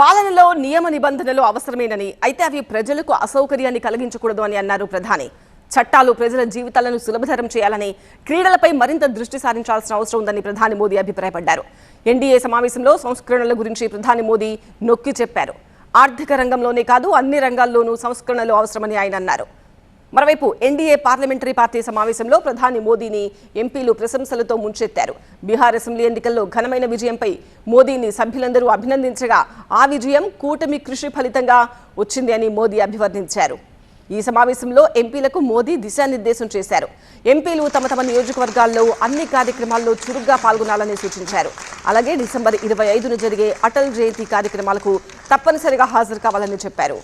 పాలనలో నియమ నిబంధనలు అవసరమేనని అయితే అవి ప్రజలకు అసౌకర్యాన్ని కలిగించకూడదు అని అన్నారు ప్రధాని. చట్టాలు ప్రజల జీవితాలను సులభతరం చేయాలని క్రీడలపై మరింత దృష్టి సారించాల్సిన అవసరం ఉందని ప్రధాని మోదీ అభిప్రాయపడ్డారు. ఎన్డీఏ సమావేశంలో సంస్కరణల గురించి ప్రధాని మోదీ నొక్కి చెప్పారు. ఆర్థిక రంగంలోనే కాదు అన్ని రంగాల్లోనూ సంస్కరణలు అవసరమని ఆయన అన్నారు. మరోవైపు ఎన్డీఏ పార్లమెంటరీ పార్టీ సమావేశంలో ప్రధాని మోదీని ఎంపీలు ప్రశంసలతో ముంచెత్తారు. బీహార్ అసెంబ్లీ ఎన్నికల్లో ఘనమైన విజయంపై మోదీని సభ్యులందరూ అభినందించగా ఆ విజయం కూటమి కృషి ఫలితంగా వచ్చింది అని మోదీ అభివర్ణించారు. ఈ సమావేశంలో ఎంపీలకు మోదీ దిశానిర్దేశం చేశారు. ఎంపీలు తమ తమ నియోజకవర్గాల్లో అన్ని కార్యక్రమాల్లో చురుగ్గా పాల్గొనాలని సూచించారు. అలాగే డిసెంబర్ ఇరవై ఐదున జరిగే అటల్ జయంతి కార్యక్రమాలకు తప్పనిసరిగా హాజరు కావాలని చెప్పారు.